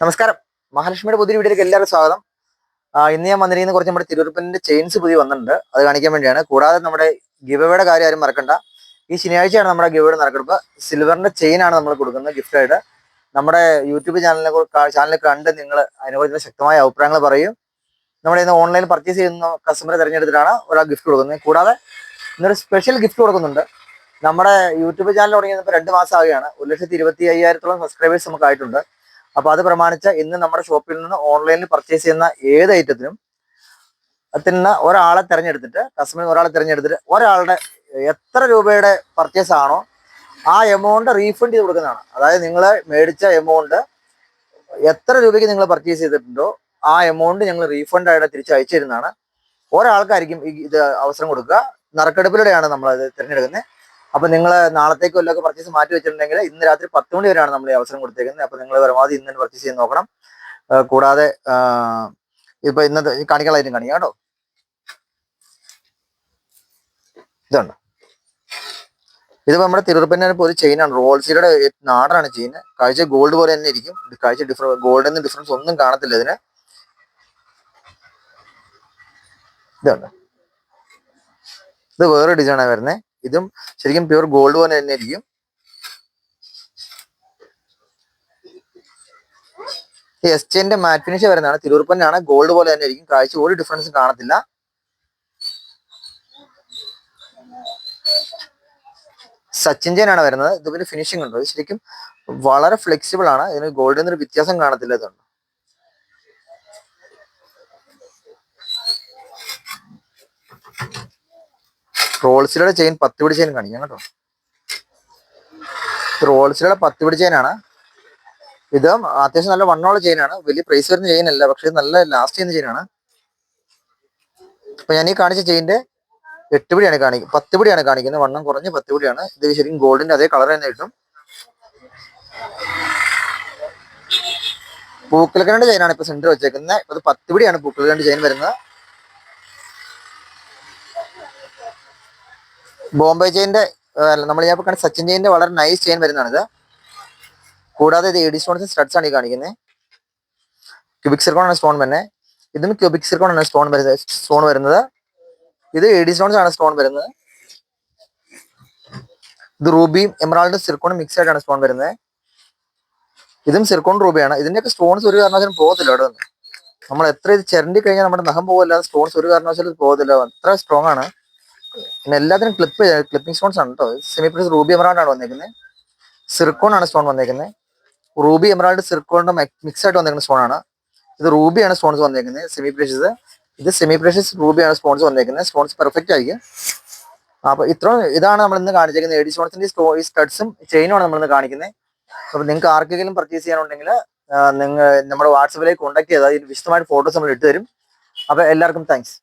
നമസ്കാരം. മഹാലക്ഷ്മിയുടെ പുതിയ വീഡിയോയിലേക്ക് എല്ലാവരും സ്വാഗതം. ഇന്ന് ഞാൻ വന്നിരിക്കുന്ന കുറച്ച് നമ്മുടെ തിരുവറുപ്പന്റെ ചെയിൻസ് പുതിയ വന്നിട്ടുണ്ട്. അത് കാണിക്കാൻ വേണ്ടിയാണ്. കൂടാതെ നമ്മുടെ ഗിവയുടെ കാര്യം ആരും മറക്കണ്ട. ഈ ശനിയാഴ്ചയാണ് നമ്മുടെ ഗിവയുടെ നടക്കുന്നത്. സിൽവറിന്റെ ചെയിൻ ആണ് നമ്മൾ കൊടുക്കുന്നത് ഗിഫ്റ്റായിട്ട് നമ്മുടെ യൂട്യൂബ് ചാനലിനെ ചാനലിൽ കണ്ട് നിങ്ങൾ അതിനെക്കുറിച്ച് ശക്തമായ അഭിപ്രായങ്ങൾ പറയും. നമ്മുടെ ഇന്ന് ഓൺലൈനിൽ പർച്ചേസ് ചെയ്യുന്ന കസ്റ്റമറെ തിരഞ്ഞെടുത്തിട്ടാണ് ഒരാൾ ഗിഫ്റ്റ് കൊടുക്കുന്നത്. കൂടാതെ ഇന്നൊരു സ്പെഷ്യൽ ഗിഫ്റ്റ് കൊടുക്കുന്നുണ്ട്. നമ്മുടെ യൂട്യൂബ് ചാനൽ തുടങ്ങിയപ്പോൾ രണ്ട് മാസം ആവുകയാണ് ഒരു ലക്ഷത്തി ഇരുപത്തി അയ്യായിരത്തോളം സബ്സ്ക്രൈബേഴ്സ് നമുക്ക് ആയിട്ടുണ്ട് അപ്പൊ അത് പ്രമാണിച്ച് ഇന്ന് നമ്മുടെ ഷോപ്പിൽ നിന്ന് ഓൺലൈനിൽ പർച്ചേസ് ചെയ്യുന്ന ഏത് ഐറ്റത്തിനും അതിന് ഒരാളെ തിരഞ്ഞെടുത്തിട്ട് കസ്റ്റമർ ഒരാളെ തിരഞ്ഞെടുത്തിട്ട് ഒരാളുടെ എത്ര രൂപയുടെ പർച്ചേസ് ആണോ ആ എമൗണ്ട് റീഫണ്ട് ചെയ്ത് കൊടുക്കുന്നതാണ്. അതായത് നിങ്ങൾ മേടിച്ച എമൗണ്ട് എത്ര രൂപയ്ക്ക് നിങ്ങൾ പർച്ചേസ് ചെയ്തിട്ടുണ്ടോ ആ എമൗണ്ട് ഞങ്ങൾ റീഫണ്ട് ആയിട്ട് തിരിച്ച് അയച്ചു തരുന്നതാണ്. ഒരാൾക്കായിരിക്കും ഇത് അവസരം കൊടുക്കുക. നറുക്കെടുപ്പിലൂടെയാണ് നമ്മൾ അത് തിരഞ്ഞെടുക്കുന്നത്. അപ്പൊ നിങ്ങൾ നാളത്തേക്ക് വല്ലതൊക്കെ പർച്ചേസ് മാറ്റി വെച്ചിട്ടുണ്ടെങ്കിൽ ഇന്ന് രാത്രി പത്ത് മണി വരെയാണ് നമ്മൾ ഈ അവസരം കൊടുത്തേക്കുന്നത്. അപ്പൊ നിങ്ങൾ പരമാവധി ഇന്ന് തന്നെ പർച്ചേസ് ചെയ്ത് നോക്കണം. കൂടാതെ ഇപ്പൊ ഇന്നത്തെ ഐറ്റം കാണിക്കാം കേട്ടോ. ഇതുണ്ട്. ഇതിപ്പോ നമ്മുടെ തിരുപ്പന്നെ ഒരു ചെയിനാണ് റോൾസിയുടെ നാടാണ് ചെയിൻ കാഴ്ച ഗോൾഡ് പോലെ തന്നെ ഇരിക്കും. കാഴ്ച കാഴ്ച ഗോൾഡിൽ നിന്ന് ഡിഫറൻസ് ഒന്നും കാണത്തില്ല ഇതിന്. ഇതുണ്ട്. ഇത് വേറെ ഡിസൈനാണ് വരുന്നത് ഇതും ശരിക്കും പ്യുവർ ഗോൾഡ് പോലെ തന്നെ ഇരിക്കും. എസ്റ്റേന്റെ മാറ്റ് ഫിനിഷ് വരുന്നതാണ്. തിരുവുറുപ്പന്നാണ് ഗോൾഡ് പോലെ തന്നെ ഇരിക്കും. കാഴ്ച ഒരു ഡിഫറൻസും കാണത്തില്ല. സച്ചിൻ ആണ് വരുന്നത്. ഇത് പിന്നെ ഫിനിഷിംഗ് ഉണ്ട്. ശരിക്കും വളരെ ഫ്ലെക്സിബിൾ ആണ്. ഇതിന് ഗോൾഡിൽ നിന്നൊരു വ്യത്യാസം കാണത്തില്ല ഇതുണ്ട് റോൾസിലയുടെ ചെയിൻ പത്ത് പിടി ചെയിൻ കാണിക്കാം കേട്ടോ. റോൾസിലയുടെ പത്ത് പിടി ചെയിനാണ് ഇത് അത്യാവശ്യം നല്ല വണ്ണമുള്ള ചെയിനാണ് വലിയ പ്രൈസ് വരുന്ന ചെയിൻ അല്ല പക്ഷെ നല്ല ലാസ്റ്റ് ചെയ്യുന്ന ചെയിനാണ് അപ്പൊ ഞാൻ ഈ കാണിച്ച ചെയിന്റെ എട്ട് പിടിയാണ് കാണിക്കുന്നത് പത്ത് പിടിയാണ് കാണിക്കുന്നത്. വണ്ണം കുറഞ്ഞ് പത്ത് പിടിയാണ്. ഇത് ശരിക്കും ഗോൾഡിന്റെ അതേ കളർ തന്നെ കിട്ടും. പൂക്കൽക്കരണ്ട് ചെയിനാണ് ഇപ്പൊ സെന്റർ വെച്ചേക്കുന്നത്. ഇപ്പൊ പത്ത് പിടിയാണ് കണ്ട ചെയിൻ വരുന്നത്. ബോംബെ ചെയിന്റെ നമ്മൾ ഞാൻ കണ്ട സച്ചിൻ ചെയിന്റെ വളരെ നൈസ് ചെയിൻ വരുന്നതാണ് ഇത് കൂടാതെ ഇത് എഡി സ്റ്റോൺസ് സ്റ്റഡ്സ് ആണ് ഈ കാണിക്കുന്നത് ക്യൂബിക് സിർക്കോൺ ആണ് സ്റ്റോൺ വരുന്നത് ഇതും ക്യൂബിക് സിർക്കോൺ ആണ് സ്റ്റോൺ വരുന്നത് സ്റ്റോൺ വരുന്നത്. ഇത് എഡി സ്റ്റോൺസ് ആണ് സ്റ്റോൺ വരുന്നത്. ഇത് റൂബിയും എമറാൾഡും സിർക്കോണും മിക്സ് ആയിട്ടാണ് സ്റ്റോൺ വരുന്നത് ഇതും സിർക്കോൺ റൂബിയാണ് ഇതിന്റെയൊക്കെ സ്റ്റോൺസ് ഒരു കാരണവശാലും പോകത്തില്ല അവിടെ നമ്മൾ എത്ര ഇത് ചിരണ്ടി കഴിഞ്ഞാൽ നമ്മുടെ നഖം പോകില്ല സ്റ്റോൺസ് ഒരു കാരണവശാലും പോകത്തില്ല. അത്ര സ്ട്രോങ് ആണ്. പിന്നെ എല്ലാത്തിനും ക്ലിപ്പ് ക്ലിപ്പിംഗ് സ്റ്റോൺസ് ആണ് കേട്ടോ സെമി പ്ലസ് റൂബി എമറാൾഡ് ആണ് വന്നേക്കുന്നത് സിർക്കോൺ ആണ് സ്റ്റോൺ വന്നേക്കുന്നത് റൂബി എമറാൾഡ് സിർക്കോണിന്റെ മിക്സ് ആയിട്ട് വന്നേക്കുന്ന സ്റ്റോൺ ആണ്. ഇത് റൂബിയാണ് സ്റ്റോൺസ് വന്നേക്കുന്നത് സെമി പ്രഷ്യസ് ഇത് സെമി പ്രഷ്യസ് റൂബിയാണ് സ്റ്റോൺസ് വന്നേക്കുന്നത് സ്റ്റോൺസ് പെർഫെക്റ്റ് ആയിരിക്കും. അപ്പൊ ഇത്ര ഇതാണ് നമ്മൾ ഇന്ന് കാണിച്ചേക്കുന്നത്. എഡി സ്റ്റോൺസിന്റെ സ്റ്റോ ഈ സ്റ്റഡ്സും ചെയിനുമാണ് നമ്മൾ ഇന്ന് കാണിക്കുന്നത് അപ്പൊ നിങ്ങൾക്ക് ആർക്കെങ്കിലും പർച്ചേസ് ചെയ്യാനുണ്ടെങ്കിൽ നിങ്ങൾ നമ്മുടെ വാട്സപ്പിലേക്ക് കോൺടാക്ട് ചെയ്താൽ വിശദമായിട്ട് ഫോട്ടോസ് നമ്മൾ ഇട്ട് തരും അപ്പൊ എല്ലാവർക്കും താങ്ക്സ്